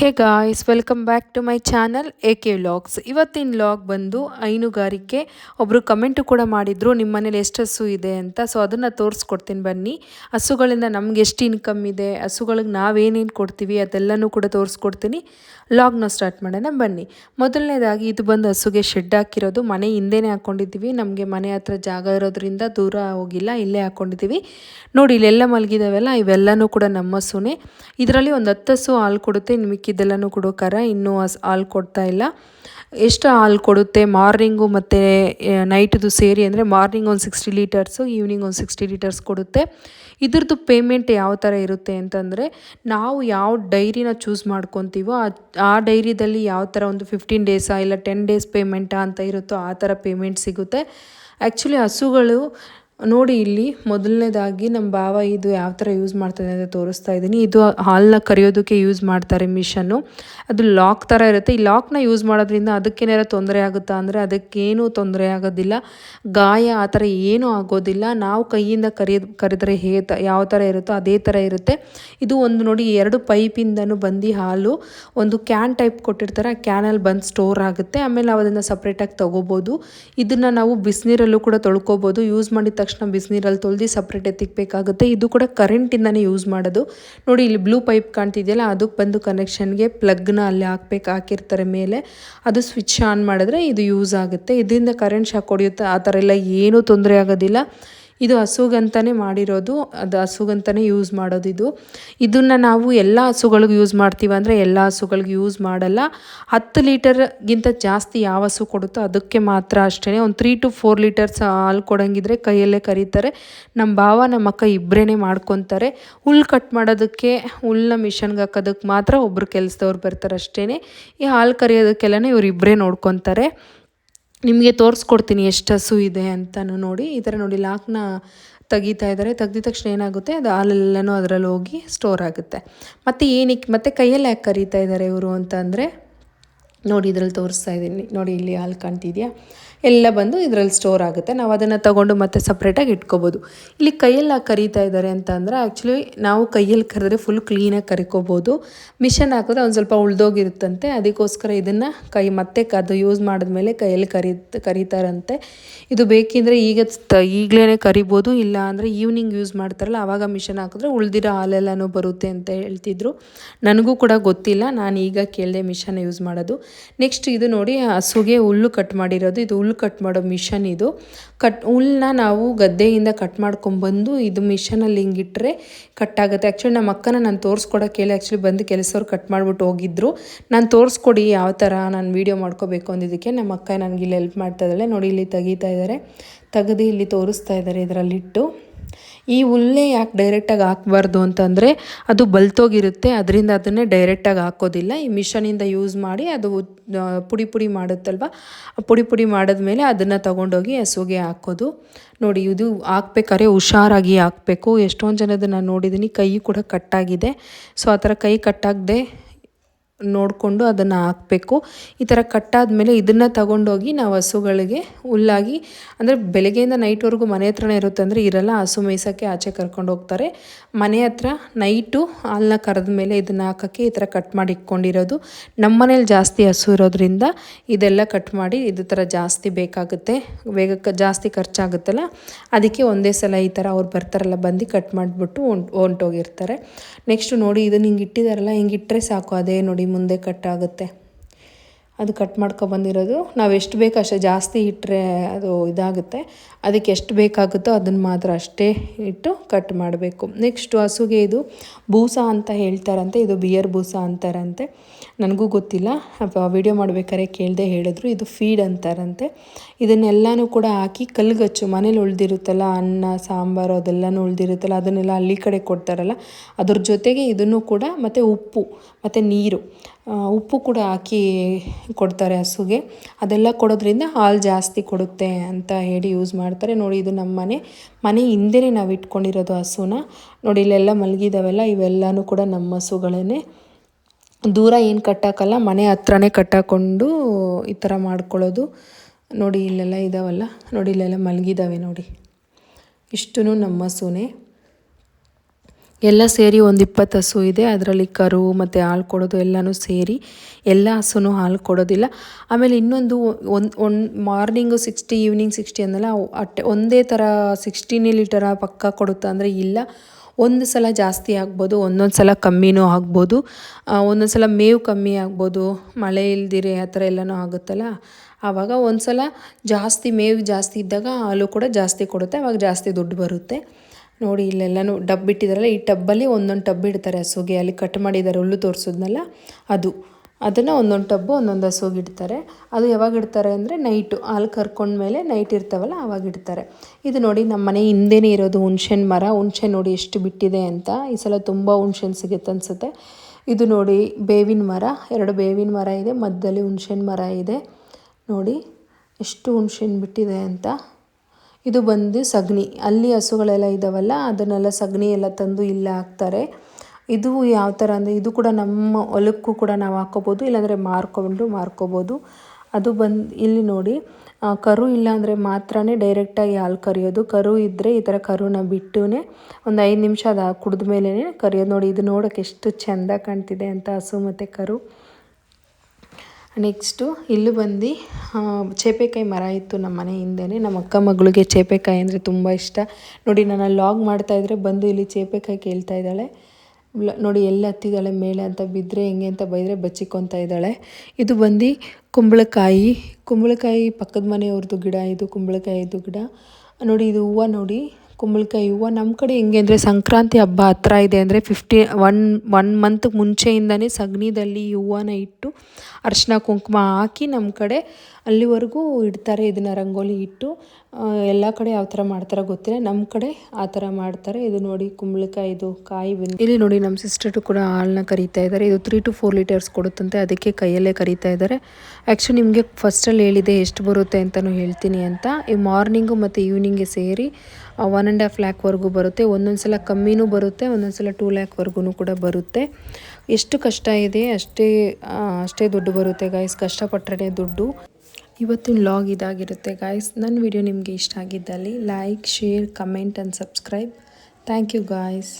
Hey guys welcome back to my channel A K vlogs ಇವತ್ತಿನ vlog ಬಂದು ಹೈನುಗಾರಿಕೆ. ಒಬ್ಬರು ಕಮೆಂಟು ಕೂಡ ಮಾಡಿದರು ನಿಮ್ಮ ಮನೇಲಿ ಎಷ್ಟು ಹಸು ಇದೆ ಅಂತ. ಸೊ ಅದನ್ನು ತೋರಿಸ್ಕೊಡ್ತೀನಿ ಬನ್ನಿ. ಹಸುಗಳಿಂದ ನಮ್ಗೆ ಎಷ್ಟು ಇನ್ಕಮ್ ಇದೆ, ಹಸುಗಳಿಗೆ ನಾವೇನೇನು ಕೊಡ್ತೀವಿ, ಅದೆಲ್ಲನೂ ಕೂಡ ತೋರಿಸ್ಕೊಡ್ತೀನಿ. ಲಾಗ್ನ ಸ್ಟಾರ್ಟ್ ಮಾಡೋಣ ಬನ್ನಿ. ಮೊದಲನೇದಾಗಿ, ಇದು ಬಂದು ಹಸುಗೆ ಶೆಡ್ ಹಾಕಿರೋದು. ಮನೆ ಹಿಂದೆನೇ ಹಾಕ್ಕೊಂಡಿದ್ದೀವಿ ನಮಗೆ ಮನೆ ಹತ್ರ ಜಾಗ ಇರೋದ್ರಿಂದ ದೂರ ಹೋಗಿಲ್ಲ, ಇಲ್ಲೇ ಹಾಕ್ಕೊಂಡಿದ್ದೀವಿ ನೋಡಿ, ಇಲ್ಲೆಲ್ಲ ಮಲಗಿದಾವೆಲ್ಲ, ಇವೆಲ್ಲನೂ ಕೂಡ ನಮ್ಮ ಹಸುನೇ. ಇದರಲ್ಲಿ ಒಂದು ಹತ್ತು ಹಸು ಹಾಲು ಕೊಡುತ್ತೆ ಇನ್ನು ಮಿಕ್ಕಿದ್ದೆಲ್ಲನೂ ಕೊಡೋಕಾರ ಇನ್ನೂ ಹಸ್ ಹಾಲು ಕೊಡ್ತಾ ಇಲ್ಲ. ಎಷ್ಟು ಹಾಲು ಕೊಡುತ್ತೆ? ಮಾರ್ನಿಂಗು ಮತ್ತು ನೈಟ್ದು ಸೇರಿ ಅಂದರೆ ಮಾರ್ನಿಂಗ್ ಒಂದು ಸಿಕ್ಸ್ಟಿ ಲೀಟರ್ಸು, ಈವ್ನಿಂಗ್ ಒಂದು ಸಿಕ್ಸ್ಟಿ ಲೀಟರ್ಸ್ ಕೊಡುತ್ತೆ. ಇದ್ರದ್ದು ಪೇಮೆಂಟ್ ಯಾವ ಥರ ಇರುತ್ತೆ ಅಂತಂದರೆ, ನಾವು ಯಾವ ಡೈರಿನ ಚೂಸ್ ಮಾಡ್ಕೊತೀವೋ ಆ ಡೈರಿದಲ್ಲಿ ಯಾವ ಥರ ಒಂದು ಫಿಫ್ಟೀನ್ ಡೇಸಾ ಇಲ್ಲ ಟೆನ್ ಡೇಸ್ ಪೇಮೆಂಟಾ ಅಂತ ಇರುತ್ತೋ ಆ ಥರ ಪೇಮೆಂಟ್ ಸಿಗುತ್ತೆ. ಆ್ಯಕ್ಚುಲಿ ಹಸುಗಳು ನೋಡಿ ಇಲ್ಲಿ ಮೊದಲನೇದಾಗಿ ನಮ್ಮ ಬಾವ ಇದು ಯಾವ ಥರ ಯೂಸ್ ಮಾಡ್ತಾರೆ ಅಂತ ತೋರಿಸ್ತಾ ಇದ್ದೀನಿ. ಇದು ಹಾಲನ್ನ ಕರಿಯೋದಕ್ಕೆ ಯೂಸ್ ಮಾಡ್ತಾರೆ ಮಿಷನ್ನು. ಅದು ಲಾಕ್ ಥರ ಇರುತ್ತೆ. ಈ ಲಾಕ್ನ ಯೂಸ್ ಮಾಡೋದ್ರಿಂದ ಅದಕ್ಕೇನಾರ ತೊಂದರೆ ಆಗುತ್ತಾ ಅಂದರೆ ಅದಕ್ಕೇನೂ ತೊಂದರೆ ಆಗೋದಿಲ್ಲ. ಗಾಯ ಆ ಥರ ಏನೂ ಆಗೋದಿಲ್ಲ. ನಾವು ಕೈಯಿಂದ ಕರಿಯೋದು ಕರೆದರೆ ಹೇ ಯಾವ ಥರ ಇರುತ್ತೋ ಅದೇ ಥರ ಇರುತ್ತೆ. ಇದು ಒಂದು ನೋಡಿ ಎರಡು ಪೈಪಿಂದನೂ ಬಂದು ಹಾಲು ಒಂದು ಕ್ಯಾನ್ ಟೈಪ್ ಕೊಟ್ಟಿರ್ತಾರೆ. ಆ ಕ್ಯಾನಲ್ಲಿ ಬಂದು ಸ್ಟೋರ್ ಆಗುತ್ತೆ. ಆಮೇಲೆ ನಾವು ಅದನ್ನು ಸಪ್ರೇಟಾಗಿ ತೊಗೋಬೋದು. ಇದನ್ನು ನಾವು ಬಿಸಿನೀರಲ್ಲೂ ಕೂಡ ತೊಳ್ಕೊಬೋದು. ಯೂಸ್ ಮಾಡಿದ ತಕ್ಷಣ ಬಿಸಿನೀರಲ್ಲಿ ತೊಳೆದು ಸಪ್ರೇಟ್ ಎತ್ತಿಕ್ಬೇಕಾಗುತ್ತೆ ಇದು ಕೂಡ ಕರೆಂಟಿಂದನೇ ಯೂಸ್ ಮಾಡೋದು. ನೋಡಿ, ಇಲ್ಲಿ ಬ್ಲೂ ಪೈಪ್ ಕಾಣ್ತಿದೆಯಲ್ಲ, ಅದಕ್ಕೆ ಬಂದು ಕನೆಕ್ಷನ್ಗೆ ಪ್ಲಗ್ನ ಅಲ್ಲಿ ಹಾಕ್ಬೇಕು, ಹಾಕಿರ್ತಾರೆ ಮೇಲೆ. ಅದು ಸ್ವಿಚ್ ಆನ್ ಮಾಡಿದ್ರೆ ಇದು ಯೂಸ್ ಆಗುತ್ತೆ. ಇದರಿಂದ ಕರೆಂಟ್ ಶಾಕ್ ಹೊಡೆಯುತ್ತೆ. ಆ ಥರ ಎಲ್ಲ ಏನೂ ತೊಂದರೆ ಆಗೋದಿಲ್ಲ. ಇದು ಹಸುಗಂತಲೇ ಮಾಡಿರೋದು, ಅದು ಹಸುಗಂತಲೇ ಯೂಸ್ ಮಾಡೋದು ಇದು. ಇದನ್ನು ನಾವು ಎಲ್ಲ ಹಸುಗಳಿಗೆ ಯೂಸ್ ಮಾಡ್ತೀವಿ ಅಂದರೆ ಎಲ್ಲ ಹಸುಗಳಿಗೆ ಯೂಸ್ ಮಾಡಲ್ಲ. ಹತ್ತು ಲೀಟರ್ಗಿಂತ ಜಾಸ್ತಿ ಯಾವ ಹಸು ಕೊಡುತ್ತೋ ಅದಕ್ಕೆ ಮಾತ್ರ ಅಷ್ಟೇ ಒಂದು ತ್ರೀ ಟು ಫೋರ್ ಲೀಟರ್ಸ್ ಹಾಲು ಕೊಡೋಂಗಿದ್ರೆ ಕೈಯಲ್ಲೇ ಕರೀತಾರೆ. ನಮ್ಮ ಭಾವ ನಮ್ಮ ಅಕ್ಕ ಇಬ್ಬರೇ ಮಾಡ್ಕೊತಾರೆ. ಹುಲ್ಲು ಕಟ್ ಮಾಡೋದಕ್ಕೆ ಹುಲ್ಲನ್ನ ಮಿಷನ್ಗೆ ಹಾಕೋದಕ್ಕೆ ಮಾತ್ರ ಒಬ್ಬರು ಕೆಲಸದವ್ರು ಬರ್ತಾರೆ ಅಷ್ಟೇ ಈ ಹಾಲು ಕರಿಯೋದಕ್ಕೆಲ್ಲನೇ ಇವರಿಬ್ಬರೇ ನೋಡ್ಕೊತಾರೆ. ನಿಮಗೆ ತೋರಿಸ್ಕೊಡ್ತೀನಿ ಎಷ್ಟು ಹಸು ಇದೆ ಅಂತಲೂ ನೋಡಿ, ಈ ಥರ ನೋಡಿ ಲಾಕ್ನ ತೆಗಿತಾ ಇದ್ದಾರೆ ತೆಗ್ದಿದ ತಕ್ಷಣ ಏನಾಗುತ್ತೆ, ಅದು ಹಾಲೆಲ್ಲನೂ ಅದರಲ್ಲಿ ಹೋಗಿ ಸ್ಟೋರ್ ಆಗುತ್ತೆ. ಮತ್ತು ಏನಕ್ಕೆ, ಮತ್ತು ಕೈಯಲ್ಲಿ ಯಾಕೆ ಕರೀತಾ ಇದ್ದಾರೆ ಇವರು ಅಂತ ಅಂದರೆ ನೋಡಿ ಇದರಲ್ಲಿ ತೋರಿಸ್ತಾ ಇದ್ದೀನಿ. ನೋಡಿ ಇಲ್ಲಿ ಹಾಲು ಕಾಣ್ತಿದೆಯಾ? ಎಲ್ಲ ಬಂದು ಇದರಲ್ಲಿ ಸ್ಟೋರ್ ಆಗುತ್ತೆ. ನಾವು ಅದನ್ನು ತಗೊಂಡು ಮತ್ತೆ ಸಪ್ರೇಟಾಗಿ ಇಟ್ಕೋಬೋದು. ಇಲ್ಲಿ ಕೈಯಲ್ಲಿ ಕರೀತಾ ಇದ್ದಾರೆ ಅಂತ ಅಂದರೆ ಆ್ಯಕ್ಚುಲಿ ನಾವು ಕೈಯಲ್ಲಿ ಕರೆದ್ರೆ ಫುಲ್ ಕ್ಲೀನಾಗಿ ಕರಿಕೋಬೋದು. ಮಿಷನ್ ಹಾಕಿದ್ರೆ ಒಂದು ಸ್ವಲ್ಪ ಉಳ್ದೋಗಿರುತ್ತಂತೆ. ಅದಕ್ಕೋಸ್ಕರ ಇದನ್ನು ಕೈ ಮತ್ತೆ ಅದು ಯೂಸ್ ಮಾಡಿದ್ಮೇಲೆ ಕೈಯಲ್ಲಿ ಕರಿ ಕರೀತಾರಂತೆ. ಇದು ಬೇಕಿದ್ರೆ ಈಗ ಈಗಲೇ ಕರಿಬೋದು. ಇಲ್ಲ ಅಂದರೆ ಈವ್ನಿಂಗ್ ಯೂಸ್ ಮಾಡ್ತಾರಲ್ಲ ಆವಾಗ ಮಿಷನ್ ಹಾಕಿದ್ರೆ ಉಳ್ದಿರೋ ಹಾಲೆಲ್ಲನೂ ಬರುತ್ತೆ ಅಂತ ಹೇಳ್ತಿದ್ರು. ನನಗೂ ಕೂಡ ಗೊತ್ತಿಲ್ಲ. ನಾನು ಈಗ ಕೇಳಿದೆ ಮಿಷನ್ ಯೂಸ್ ಮಾಡೋದು. ನೆಕ್ಸ್ಟ್ ಇದು ನೋಡಿ ಹಸುಗೆ ಹುಲ್ಲು ಕಟ್ ಮಾಡಿರೋದು. ಇದು ಹುಲ್ಲು ಕಟ್ ಮಾಡೋ ಮಿಷನ್ ಇದು. ಕಟ್ ಹುಲ್ಲನ್ನ ನಾವು ಗದ್ದೆಯಿಂದ ಕಟ್ ಮಾಡ್ಕೊಂಬಂದು ಇದು ಮಿಷನಲ್ಲಿ ಹಿಂಗಿಟ್ರೆ ಕಟ್ ಆಗುತ್ತೆ. ಆ್ಯಕ್ಚುಲಿ ನಮ್ಮ ಅಕ್ಕನ ನಾನು ತೋರಿಸ್ಕೊಡೋಕೆ ಹೇಳಿ ಆ್ಯಕ್ಚುಲಿ ಬಂದು ಕೆಲಸವ್ರು ಕಟ್ ಮಾಡಿಬಿಟ್ಟು ಹೋಗಿದ್ರು. ನಾನು ತೋರಿಸ್ಕೊಡಿ ಯಾವ ಥರ ನಾನು ವೀಡಿಯೋ ಮಾಡ್ಕೋಬೇಕು ಅಂದಿದ್ದಕ್ಕೆ ನಮ್ಮ ಅಕ್ಕ ನನಗೆ ಇಲ್ಲಿ ಹೆಲ್ಪ್ ಮಾಡ್ತಾ ಇದ್ದಾಳೆ. ನೋಡಿ, ಇಲ್ಲಿ ತೆಗೀತಾ ಇದ್ದಾರೆ. ತೆಗೆದು ಇಲ್ಲಿ ತೋರಿಸ್ತಾ ಇದ್ದಾರೆ ಇದರಲ್ಲಿಟ್ಟು ಈ ಹುಲ್ಲೆ ಯಾಕೆ ಡೈರೆಕ್ಟಾಗಿ ಹಾಕ್ಬಾರ್ದು ಅಂತಂದರೆ ಅದು ಬಲ್ತೋಗಿರುತ್ತೆ, ಅದರಿಂದ ಅದನ್ನೇ ಡೈರೆಕ್ಟಾಗಿ ಹಾಕೋದಿಲ್ಲ. ಈ ಮಿಷನಿಂದ ಯೂಸ್ ಮಾಡಿ ಅದು ಪುಡಿ ಪುಡಿ ಮಾಡುತ್ತಲ್ವ? ಪುಡಿ ಪುಡಿ ಮಾಡಿದ್ಮೇಲೆ ಅದನ್ನು ತೊಗೊಂಡೋಗಿ ಹಸುಗೆ ಹಾಕೋದು. ನೋಡಿ, ಇದು ಹಾಕ್ಬೇಕಾದ್ರೆ ಹುಷಾರಾಗಿ ಹಾಕಬೇಕು. ಎಷ್ಟೊಂದು ಜನದ ನಾನು ನೋಡಿದ್ದೀನಿ ಕೈ ಕೂಡ ಕಟ್ಟಾಗಿದೆ ಸೊ ಆ ಥರ ಕೈ ಕಟ್ಟಾಗದೆ ನೋಡಿಕೊಂಡು ಅದನ್ನು ಹಾಕಬೇಕು. ಈ ಥರ ಕಟ್ಟಾದಮೇಲೆ ಇದನ್ನು ತಗೊಂಡೋಗಿ ನಾವು ಹಸುಗಳಿಗೆ ಹುಲ್ಲಾಗಿ, ಅಂದರೆ ಬೆಳಗ್ಗೆಯಿಂದ ನೈಟ್ವರೆಗೂ ಮನೆ ಹತ್ರನೇ ಇರುತ್ತೆ ಅಂದರೆ ಇರಲ್ಲ, ಹಸು ಮೇಯ್ಸೋಕ್ಕೆ ಆಚೆ ಕರ್ಕೊಂಡು ಹೋಗ್ತಾರೆ. ಮನೆ ಹತ್ರ ನೈಟು ಹಾಲನ್ನ ಕರೆದ ಮೇಲೆ ಇದನ್ನು ಹಾಕೋಕ್ಕೆ ಈ ಥರ ಕಟ್ ಮಾಡಿ ಇಟ್ಕೊಂಡಿರೋದು. ನಮ್ಮ ಮನೇಲಿ ಜಾಸ್ತಿ ಹಸು ಇರೋದ್ರಿಂದ ಇದೆಲ್ಲ ಕಟ್ ಮಾಡಿ ಇದು ಥರ ಜಾಸ್ತಿ ಬೇಕಾಗುತ್ತೆ. ಬೇಗ ಜಾಸ್ತಿ ಖರ್ಚಾಗುತ್ತಲ್ಲ, ಅದಕ್ಕೆ ಒಂದೇ ಸಲ ಈ ಥರ ಅವ್ರು ಬರ್ತಾರಲ್ಲ ಬಂದು ಕಟ್ ಮಾಡಿಬಿಟ್ಟು ಹೊಂಟು ಹೊಂಟೋಗಿರ್ತಾರೆ. ನೆಕ್ಸ್ಟು ನೋಡಿ ಇದನ್ನು ಹಿಂಗೆ ಇಟ್ಟಿದಾರಲ್ಲ, ಹಿಂಗೆ ಇಟ್ಟರೆ ಸಾಕು, ಅದೇ ನೋಡಿ ಮುಂದೆ ಕಟ್ ಆಗುತ್ತೆ. ಅದು ಕಟ್ ಬಂದಿರೋದು ನಾವು ಎಷ್ಟು ಬೇಕು ಅಷ್ಟೇ ಜಾಸ್ತಿ ಇಟ್ಟರೆ ಅದು ಇದಾಗುತ್ತೆ. ಅದಕ್ಕೆ ಎಷ್ಟು ಬೇಕಾಗುತ್ತೋ ಅದನ್ನು ಮಾತ್ರ ಅಷ್ಟೇ ಇಟ್ಟು ಕಟ್ ಮಾಡಬೇಕು. ನೆಕ್ಸ್ಟು ಹಸುಗೆ ಇದು ಬೂಸ ಅಂತ ಹೇಳ್ತಾರಂತೆ. ಇದು ಬಿಯರ್ ಬೂಸ ಅಂತಾರಂತೆ. ನನಗೂ ಗೊತ್ತಿಲ್ಲ. ವಿಡಿಯೋ ಮಾಡ್ಬೇಕಾದ್ರೆ ಕೇಳದೆ ಹೇಳಿದ್ರು. ಇದು ಫೀಡ್ ಅಂತಾರಂತೆ. ಇದನ್ನೆಲ್ಲನೂ ಕೂಡ ಹಾಕಿ ಕಲ್ಗಚ್ಚು. ಮನೇಲಿ ಉಳ್ದಿರುತ್ತಲ್ಲ ಅನ್ನ, ಸಾಂಬಾರು ಅದೆಲ್ಲನೂ ಉಳ್ದಿರುತ್ತಲ್ಲ, ಅದನ್ನೆಲ್ಲ ಹಳ್ಳಿ ಕಡೆ ಕೊಡ್ತಾರಲ್ಲ, ಅದ್ರ ಜೊತೆಗೆ ಇದನ್ನು ಕೂಡ ಮತ್ತು ಉಪ್ಪು, ಮತ್ತು ನೀರು. ಉಪ್ಪು ಕೂಡ ಹಾಕಿ ಕೊಡ್ತಾರೆ ಹಸುಗೆ. ಅದೆಲ್ಲ ಕೊಡೋದ್ರಿಂದ ಹಾಲು ಜಾಸ್ತಿ ಕೊಡುತ್ತೆ ಅಂತ ಹೇಳಿ ಯೂಸ್ ಮಾಡ್ತಾರೆ. ನೋಡಿ, ಇದು ನಮ್ಮ ಮನೆ. ಮನೆ ಹಿಂದೆನೇ ನಾವು ಇಟ್ಕೊಂಡಿರೋದು ಹಸುನ. ನೋಡಿ, ಇಲ್ಲೆಲ್ಲ ಮಲಗಿದಾವೆಲ್ಲ, ಇವೆಲ್ಲನೂ ಕೂಡ ನಮ್ಮ ಹಸುಗಳೇ ದೂರ ಏನು ಕಟ್ಟಾಕಲ್ಲ, ಮನೆ ಹತ್ರನೇ ಕಟ್ಟಾಕೊಂಡು ಈ ಥರ ಮಾಡ್ಕೊಳ್ಳೋದು. ನೋಡಿ, ಇಲ್ಲೆಲ್ಲ ಇದಾವಲ್ಲ. ನೋಡಿ, ಇಲ್ಲೆಲ್ಲ ಮಲಗಿದಾವೆ ನೋಡಿ. ಇಷ್ಟು ನಮ್ಮ ಹಸುನೇ. ಎಲ್ಲ ಸೇರಿ ಒಂದು ಇಪ್ಪತ್ತು ಹಸು ಇದೆ. ಅದರಲ್ಲಿ ಕರು ಮತ್ತು ಹಾಲು ಕೊಡೋದು ಎಲ್ಲನೂ ಸೇರಿ ಎಲ್ಲ ಹಸುನೂ ಹಾಲು ಕೊಡೋದಿಲ್ಲ. ಆಮೇಲೆ ಇನ್ನೊಂದು ಒಂದು one morning sixty, evening sixty ಅಂದಲ್ಲ ಅಟ್ಟೆ ಒಂದೇ ಥರ ಸಿಕ್ಸ್ಟೀನೇ ಲೀಟರ ಪಕ್ಕ ಕೊಡುತ್ತಾ ಅಂದರೆ ಇಲ್ಲ. ಒಂದು ಸಲ ಜಾಸ್ತಿ ಆಗ್ಬೋದು, ಒಂದೊಂದು ಸಲ ಕಮ್ಮಿನೂ ಆಗ್ಬೋದು ಒಂದೊಂದು ಸಲ ಮೇವು ಕಮ್ಮಿ ಆಗ್ಬೋದು, ಮಳೆ ಇಲ್ದಿರೆ ಆ ಥರ ಎಲ್ಲನೂ ಆಗುತ್ತಲ್ಲ. ಆವಾಗ ಒಂದು ಸಲ ಜಾಸ್ತಿ ಮೇವು ಜಾಸ್ತಿ ಇದ್ದಾಗ ಹಾಲು ಕೂಡ ಜಾಸ್ತಿ ಕೊಡುತ್ತೆ, ಆವಾಗ ಜಾಸ್ತಿ ದುಡ್ಡು ಬರುತ್ತೆ. ನೋಡಿ ಇಲ್ಲೆಲ್ಲನೂ ಡಬ್ ಇಟ್ಟಿದ್ದಾರಲ್ಲ ಈ ಟಬ್ಬಲ್ಲಿ ಒಂದೊಂದು ಟಬ್ ಇಡ್ತಾರೆ ಹಸುಗೆ. ಅಲ್ಲಿ ಕಟ್ ಮಾಡಿದ್ದಾರೆ ಹುಲ್ಲು ತೋರಿಸಿದ್ನಲ್ಲ, ಅದು. ಅದನ್ನು ಒಂದೊಂದು ಟಬ್ಬು ಒಂದೊಂದು ಹಸುಗೆ ಇಡ್ತಾರೆ. ಅದು ಯಾವಾಗ ಇಡ್ತಾರೆ ಅಂದರೆ ನೈಟು. ಹಾಲು ಕರ್ಕೊಂಡ್ಮೇಲೆ ನೈಟ್ ಇರ್ತಾವಲ್ಲ ಆವಾಗ ಇಡ್ತಾರೆ. ಇದು ನೋಡಿ ನಮ್ಮ ಮನೆ ಹಿಂದೆನೇ ಇರೋದು ಹುಣ್ಸೆನ್ ಮರ. ಹುಣ್ಸೆ ನೋಡಿ ಎಷ್ಟು ಬಿಟ್ಟಿದೆ ಅಂತ. ಈ ಸಲ ತುಂಬ ಹುಣ್ಸೆನ್ ಸಿಗುತ್ತೆ ಅನಿಸುತ್ತೆ. ಇದು ನೋಡಿ ಬೇವಿನ ಮರ. ಎರಡು ಬೇವಿನ ಮರ ಇದೆ, ಮಧ್ಯದಲ್ಲಿ ಹುಣ್ಸೆನ್ ಮರ ಇದೆ. ನೋಡಿ ಎಷ್ಟು ಹುಣ್ಸೆನ್ ಬಿಟ್ಟಿದೆ ಅಂತ. ಇದು ಬಂದು ಸಗಣಿ. ಅಲ್ಲಿ ಹಸುಗಳೆಲ್ಲ ಇದ್ದಾವಲ್ಲ ಅದನ್ನೆಲ್ಲ ಸಗಣಿ ಎಲ್ಲ ತಂದು ಇಲ್ಲೇ ಹಾಕ್ತಾರೆ. ಇದು ಯಾವ ಥರ ಅಂದರೆ, ಇದು ಕೂಡ ನಮ್ಮ ಹೊಲಕ್ಕೂ ಕೂಡ ನಾವು ಹಾಕ್ಕೋಬೋದು, ಇಲ್ಲಾಂದರೆ ಮಾರ್ಕೊಂಡು ಮಾರ್ಕೋಬೋದು. ಅದು ಬಂದು ಇಲ್ಲಿ ನೋಡಿ ಕರು ಇಲ್ಲ ಅಂದರೆ ಮಾತ್ರನೇ ಡೈರೆಕ್ಟಾಗಿ ಹಾಲು ಕರಿಯೋದು. ಕರು ಇದ್ದರೆ ಈ ಥರ ಕರುನ ಬಿಟ್ಟು ಒಂದು ಐದು ನಿಮಿಷ ಅದು ಕುಡಿದ ಮೇಲೇ ಕರಿಯೋದು. ನೋಡಿ, ಇದು ನೋಡೋಕೆ ಎಷ್ಟು ಚೆಂದ ಕಾಣ್ತಿದೆ ಅಂತ ಹಸು ಮತ್ತು ಕರು. ನೆಕ್ಸ್ಟು ಇಲ್ಲಿ ಬಂದು ಚೇಪೆಕಾಯಿ ಮರ ಇತ್ತು ನಮ್ಮ ಮನೆ ಹಿಂದೆನೇ ನಮ್ಮ ಅಕ್ಕ ಮಗಳಿಗೆ ಚೇಪೆಕಾಯಿ ಅಂದರೆ ತುಂಬ ಇಷ್ಟ. ನೋಡಿ ನಾನು ಲಾಗ್ ಮಾಡ್ತಾಯಿದ್ರೆ ಬಂದು ಇಲ್ಲಿ ಚೇಪೆಕಾಯಿ ಕೇಳ್ತಾ ಇದ್ದಾಳೆ. ನೋಡಿ, ಎಲ್ಲಿ ಹತ್ತಿದ್ದಾಳೆ ಮೇಲೆ ಅಂತ ಬಿದ್ದರೆ ಹೆಂಗೆ ಅಂತ ಬೈದರೆ ಬಚ್ಚಿಕೊತಾ ಇದ್ದಾಳೆ. ಇದು ಬಂದು ಕುಂಬಳಕಾಯಿ. ಕುಂಬಳಕಾಯಿ ಪಕ್ಕದ ಮನೆಯವ್ರದ್ದು ಗಿಡ, ಇದು ಕುಂಬಳಕಾಯಿದು ಗಿಡ. ನೋಡಿ, ಇದು ಹೂವು ನೋಡಿ. ಕುಂಬಳಕಾಯಿ ಹೂವು ನಮ್ಮ ಕಡೆ ಹೆಂಗೆ ಅಂದರೆ ಸಂಕ್ರಾಂತಿ ಹಬ್ಬ ಹತ್ರ ಇದೆ ಅಂದರೆ ಫಿಫ್ಟಿ ಒನ್ ಒನ್ ಮಂತ್ ಮುಂಚೆಯಿಂದನೇ ಸಗಣಿದಲ್ಲಿ ಹೂವನ್ನ ಇಟ್ಟು ಅರಿಶಿನ ಕುಂಕುಮ ಹಾಕಿ ನಮ್ಮ ಕಡೆ ಅಲ್ಲಿವರೆಗೂ ಇಡ್ತಾರೆ ಇದನ್ನು ರಂಗೋಲಿ ಇಟ್ಟು. ಎಲ್ಲ ಕಡೆ ಯಾವ ಥರ ಮಾಡ್ತಾರೋ ಗೊತ್ತಿಲ್ಲ. ನಮ್ಮ ಕಡೆ ಆ ಥರ ಮಾಡ್ತಾರೆ. ಇದು ನೋಡಿ ಕುಂಬಳಕಾಯಿ, ಇದು ಕಾಯಿ ಬಂದು ಇಲ್ಲಿ ನೋಡಿ ನಮ್ಮ ಸಿಸ್ಟರು ಕೂಡ ಹಾಲನ್ನ ಕರೀತಾ ಇದ್ದಾರೆ. ಇದು ತ್ರೀ ಟು ಫೋರ್ ಲೀಟರ್ಸ್ ಕೊಡುತ್ತಂತೆ. ಅದಕ್ಕೆ ಕೈಯಲ್ಲೇ ಕರೀತಾ ಇದ್ದಾರೆ. ಆ್ಯಕ್ಚುಲಿ ನಿಮಗೆ ಫಸ್ಟಲ್ಲಿ ಹೇಳಿದೆ ಎಷ್ಟು ಬರುತ್ತೆ ಅಂತಲೂ ಹೇಳ್ತೀನಿ ಅಂತ. ಈ ಮಾರ್ನಿಂಗು ಮತ್ತು ಈವ್ನಿಂಗ್ಗೆ ಸೇರಿ ಒನ್ ಆ್ಯಂಡ್ ಹಾಫ್ ಲ್ಯಾಕ್ವರೆಗೂ ಬರುತ್ತೆ. ಒಂದೊಂದು ಸಲ ಕಮ್ಮಿನೂ ಬರುತ್ತೆ ಒಂದೊಂದು ಸಲ ಟೂ ಲ್ಯಾಕ್ವರೆಗೂ ಕೂಡ ಬರುತ್ತೆ. ಎಷ್ಟು ಕಷ್ಟ ಇದೆ, ಅಷ್ಟೇ ಅಷ್ಟೇ ದುಡ್ಡು ಬರುತ್ತೆ ಗಾಯ್ಸ್ ಕಷ್ಟಪಟ್ಟರೆ ದುಡ್ಡು. ಇವತ್ತಿನ ಲಾಗ್ ಇದಾಗಿರುತ್ತೆ ಗಾಯ್ಸ್ ನನ್ನ ವಿಡಿಯೋ ನಿಮಗೆ ಇಷ್ಟ ಆಗಿದ್ದಲ್ಲಿ like share comment and subscribe thank you guys